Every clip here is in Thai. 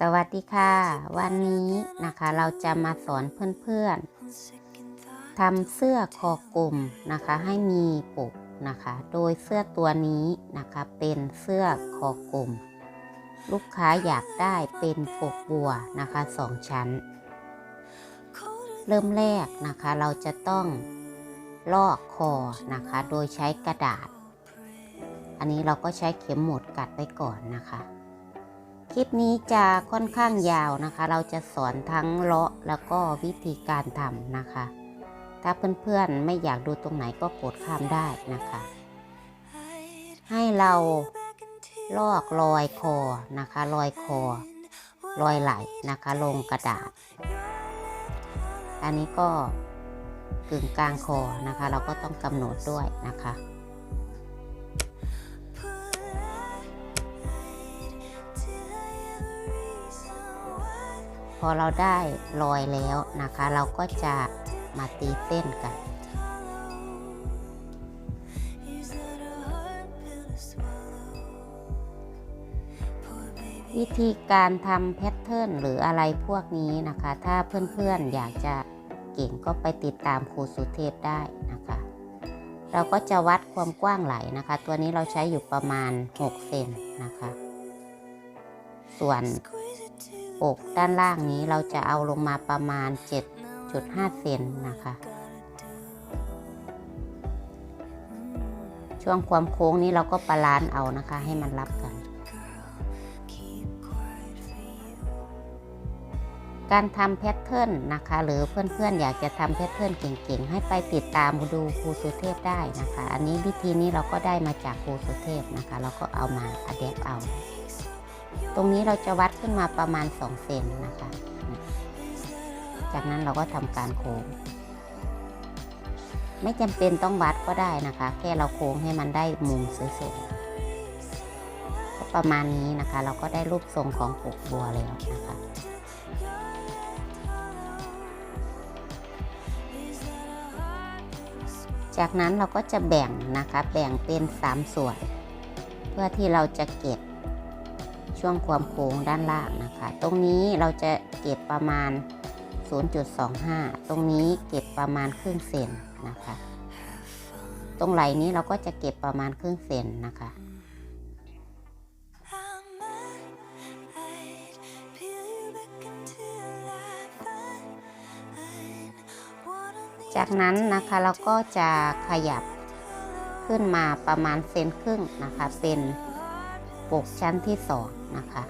สวัสดีค่ะ วันนี้นะคะเราจะมาสอนเพื่อนๆทำเสื้อคอกลมนะคะ ให้มีปกนะคะ โดยเสื้อตัวนี้นะคะเป็นเสื้อคอกลมลูกค้าอยากได้เป็นปกบัวนะคะสองชั้น เริ่มแรกนะคะเราจะต้องลอกคอนะคะ โดยใช้กระดาษ อันนี้เราก็ใช้เข็มหมุดกัดไว้ก่อนนะคะ ลิปนี้จะค่อนข้างยาวนะคะ เราจะสอนทั้งเลาะแล้วก็วิธีการทำนะคะ ถ้าเพื่อนๆไม่อยากดูตรงไหนก็กดข้ามได้นะคะ ให้เราลอกรอยคอนะคะรอยคอรอยไหลนะคะ ลงกระดาษ อันนี้ก็กึ่งกลางคอนะคะ เราก็ต้องกำหนดด้วยนะคะ พอเราได้รอยแล้วนะคะ เราก็จะมาตีเส้นกัน วิธีการทำแพทเทิร์นหรืออะไรพวกนี้นะคะ ถ้าเพื่อนๆอยากจะเก่งก็ไปติดตามครูสุเทพได้นะคะ เราก็จะวัดความกว้างไหลนะคะ ตัวนี้เราใช้อยู่ประมาณ 6 เซนนะคะ ส่วน ปกด้านล่างนี้เราจะเอาลงมาประมาณ 7.5 เซนนะคะ ช่วงความโค้งนี้เราก็บาลานเอานะคะ ให้มันรับกัน การทำแพทเทิร์นนะคะ หรือเพื่อนๆ อยากจะทำแพทเทิร์นเก่งๆ ให้ไปติดตามดูครูสุเทพได้นะคะ อันนี้วิธีนี้เราก็ได้มาจากครูสุเทพนะคะ เราก็เอามาอัดแอปเอา ตรงนี้เราจะวัด ขึ้นมาประมาณ 2 เซนนะคะ จากนั้นเราก็ทำการโค้ง ไม่จำเป็นต้องวัดก็ได้นะคะ แค่เราโค้งให้มันได้มุมสวยๆก็ประมาณนี้นะคะ เราก็ได้รูปทรงของปกบัวแล้วนะคะจากนั้นเราก็จะแบ่งนะคะ แบ่งเป็น 3 ส่วน เพื่อที่เราจะเก็บ ช่วงความโค้งด้านล่างนะคะ ตรงนี้เราจะเก็บประมาณ 0.25 ตรงนี้เก็บประมาณครึ่งเซนนะคะ ตรงไหลนี้เราก็จะเก็บประมาณครึ่งเซนนะคะจากนั้นนะคะเราก็จะขยับขึ้นมาประมาณเซนครึ่งนะคะเป็น ปกชั้นที่สองนะคะ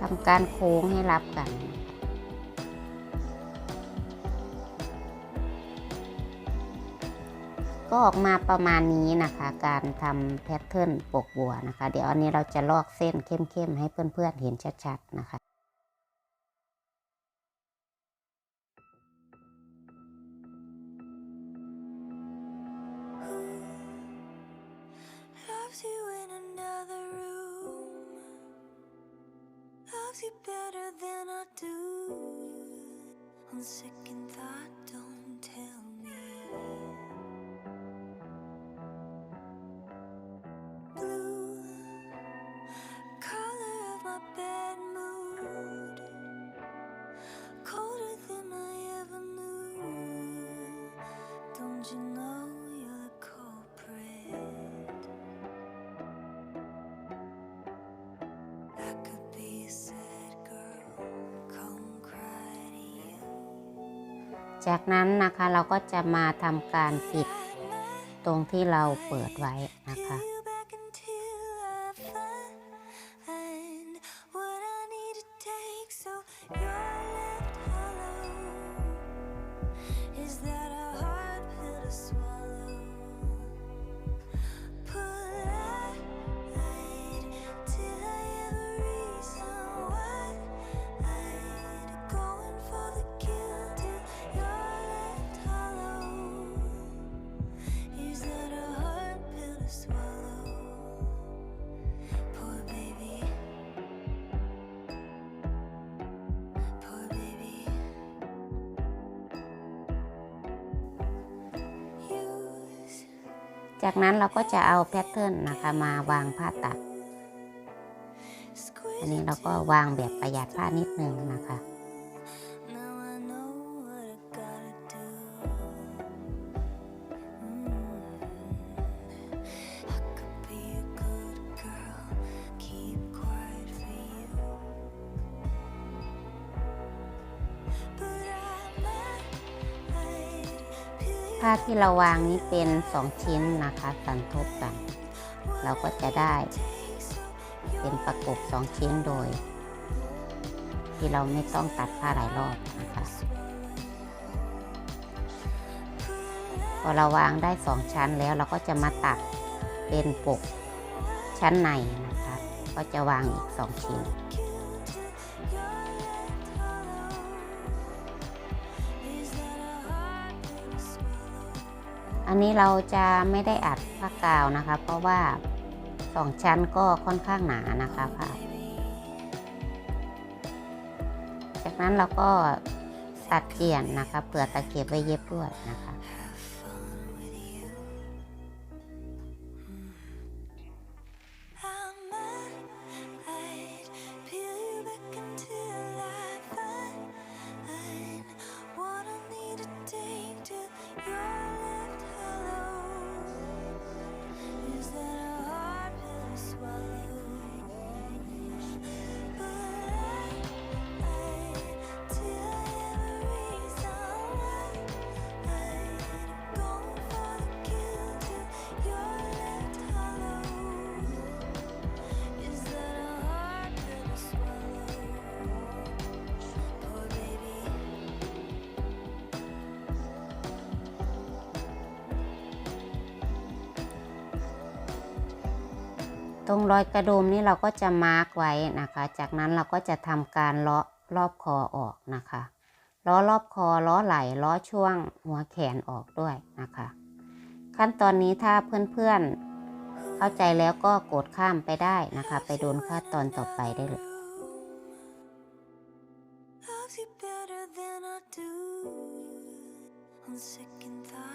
ทำการโค้งให้รับกัน ก็ออกมาประมาณนี้นะคะ การทำแพทเทิร์นปกบัวนะคะ เดี๋ยวอันนี้เราจะลอกเส้นเข้มๆให้เพื่อนๆเห็นชัดๆนะคะ Loves you better than I do. On second thought, จากนั้นนะคะเราก็จะมาทำการปิดตรงที่เราเปิดไว้นะคะ จากนั้นเราก็จะเอาแพทเทิร์นนะคะมาวางผ้าตัด อันนี้เราก็วางแบบประหยัดผ้านิดนึงนะคะ ผ้าที่เราวางนี้เป็น 2 ชิ้นนะคะสันทบกัน เราก็จะได้ เป็นประกบ 2 ชิ้นโดย ที่เราไม่ต้องตัดผ้าหลายรอบนะคะพอเราวางได้ 2 ชั้นแล้วเราก็จะมาตัดเป็นปกชั้นในนะคะ ก็จะวางอีก 2 ชิ้น อันนี้เราจะไม่ได้อัดผ้ากาวนะคะ เพราะว่าสองชั้นก็ค่อนข้างหนานะคะผ้าจากนั้นเราก็ตัดเกี่ยนนะคะ เปลือกตะเกียบไว้เย็บด้วยนะคะ รงรอยกระดุมนี่เราก็จะมาร์กไว้นะคะ จากนั้นเราก็จะทำการเลาะรอบคอออกนะคะล้อรอบคอล้อไหล่ล้อช่วงหัวแขนออกด้วยนะคะ ขั้นตอนนี้ถ้าเพื่อนๆ เข้าใจแล้วก็กดข้ามไปได้นะคะ ไปโดนขั้นตอนต่อไปได้เลย second thought,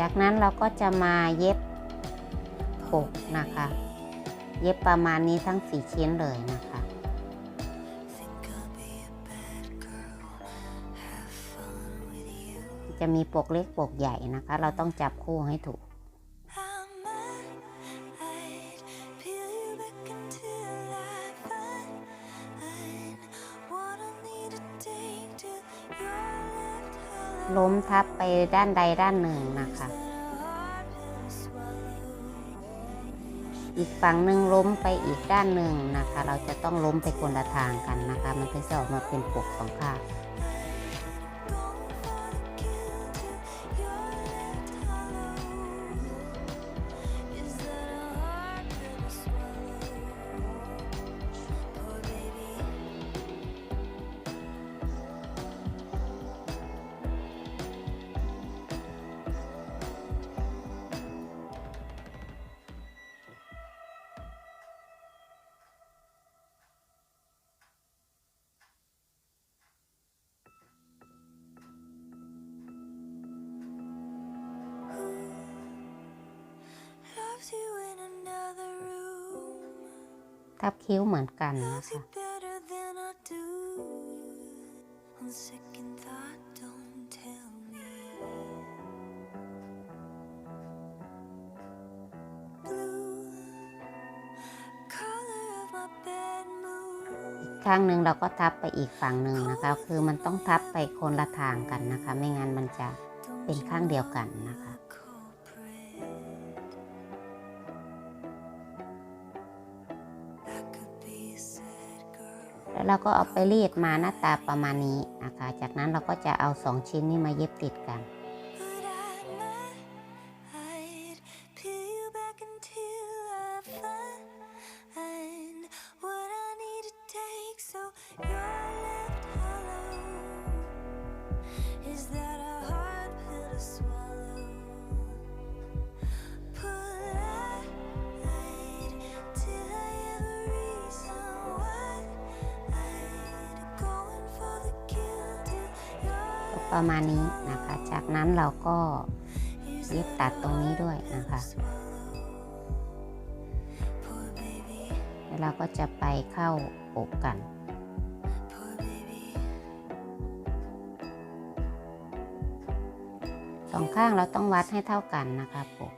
จากนั้นเราก็จะมาเย็บปกนะคะ เย็บประมาณนี้ทั้ง4ชิ้นเลยนะคะ จะมีปกเล็กปกใหญ่นะคะ เราต้องจับคู่ให้ถูก ล้มทับไปด้านใดด้านหนึ่งนะคะ อีกฝั่งหนึ่งล้มไปอีกด้านหนึ่งนะคะ เราจะต้องล้มไปคนละทางกันนะคะ มันถึงจะออกมาเป็นปกสองข้า ทับคิ้วเหมือนกันนะ Loves you คะ better than I do. On second thought, don't tell me. Blue color of my bed moon. ข้างหนึ่งเราก็ทับไปอีกฝั่งหนึ่งนะคะ คือมันต้องทับไปคนละทางกันนะคะ ไม่งั้นมันจะ Don't เป็นข้างเดียวกันนะคะ เราก็เอาไปรีดมาหน้าตาประมาณนี้นะคะ จากนั้นเราก็จะเอาสองชิ้นนี้มาเย็บติดกัน ประมาณนี้นะคะ จากนั้นเราก็เย็บตัดตรงนี้ด้วยนะคะแล้วเราก็จะไปเข้าอกกันสองข้างเราต้องวัดให้เท่ากันนะคะปก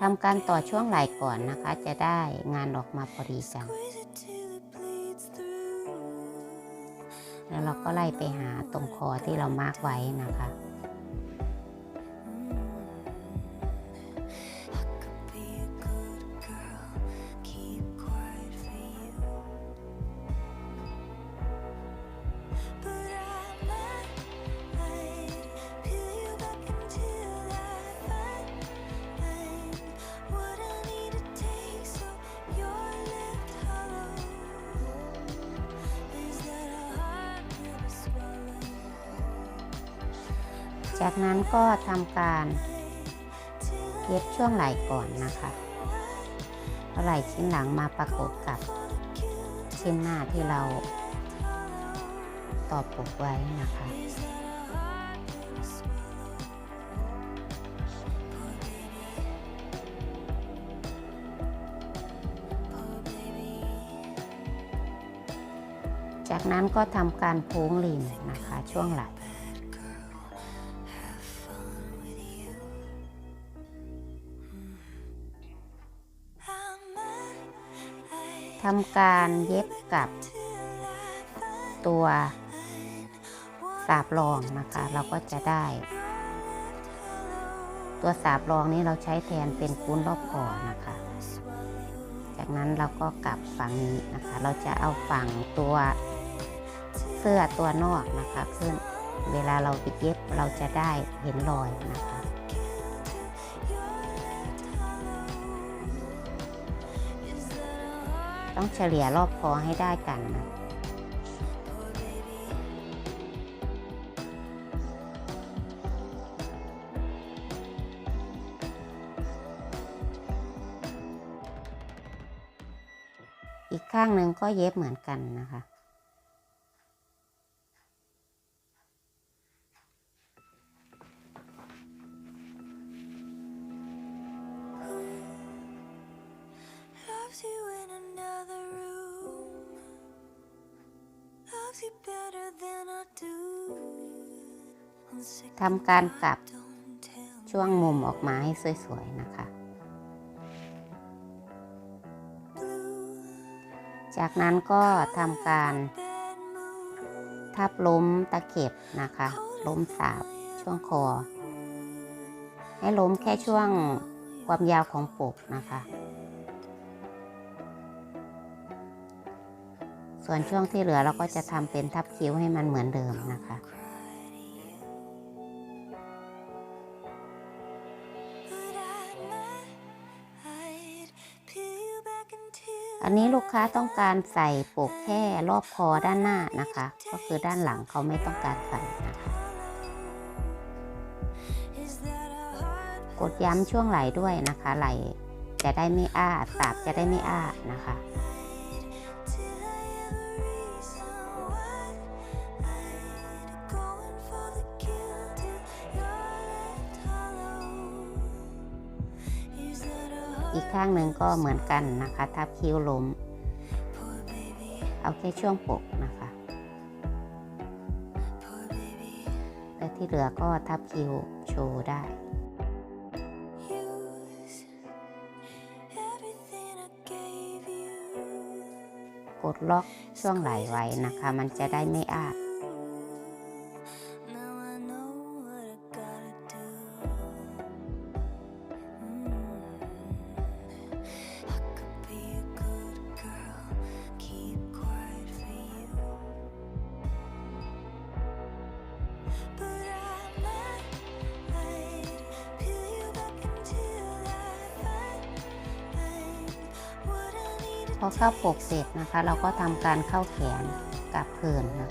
ทำการต่อช่วงไหล่ก่อนนะคะ จะได้งานออกมาพอดีกัน แล้วเราก็ไล่ไปหาตรงคอที่เรามาร์กไว้นะคะ จากนั้นก็ทำการเย็บช่วงไหล่ก่อนนะคะเอาไหล่ชิ้นหลังมาประกบกับชิ้นหน้าที่เราต่อปกไว้นะคะจากนั้นก็ทำการโพ้งริมนะคะช่วงหล่ Bad ทำการเย็บกับตัวสาบรองนะคะ เราก็จะได้ ตัวสาบรองนี้เราใช้แทนเป็นกุ้นรอบคอนะคะ จากนั้นเราก็กลับฝั่งนี้นะคะ เราจะเอาฝั่งตัวเสื้อตัวนอกนะคะขึ้นเวลาเราปิดเย็บเราจะได้เห็นรอยนะคะ ต้องเฉลี่ยรอบคอให้ได้กันนะอีกข้างหนึ่งก็เย็บเหมือนกันนะคะ ทำการกลับช่วงมุมออกมาให้สวยๆนะคะ จากนั้นก็ทำการทับล้มตะเข็บนะคะ ล้มสาบช่วงคอ ให้ล้มแค่ช่วงความยาวของปกนะคะ ส่วนช่วงที่เหลือเราก็จะทำเป็นทับคิ้วให้มันเหมือนเดิมนะคะ อันนี้ลูกค้าต้องการใส่ปกแค่รอบคอด้านหน้านะคะ ก็คือด้านหลังเขาไม่ต้องการใส่นะคะกดย้ำช่วงไหล่ด้วยนะคะ ไหล่จะได้ไม่อ้าสาบจะได้ไม่อ้านะคะ ข้างหนึ่งก็เหมือนกันนะคะ ทับคิ้วล้ม เอาแค่ช่วงปกนะคะ และที่เหลือก็ทับคิ้วโชว์ได้กดล็อกช่วงไหล่ไว้นะคะ มันจะได้ไม่อ้า need พอเข้าปกเสร็จนะคะ เราก็ทำการเข้าแขนกับเขินนะ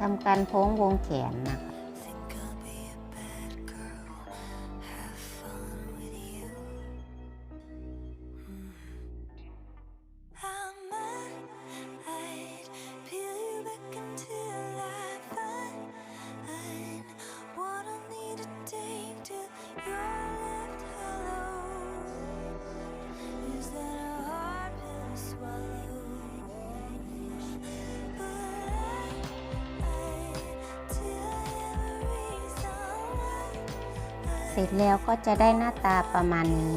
ทำการโพ้งวงแขนนะคะ เสร็จแล้วก็จะได้หน้าตาประมาณนี้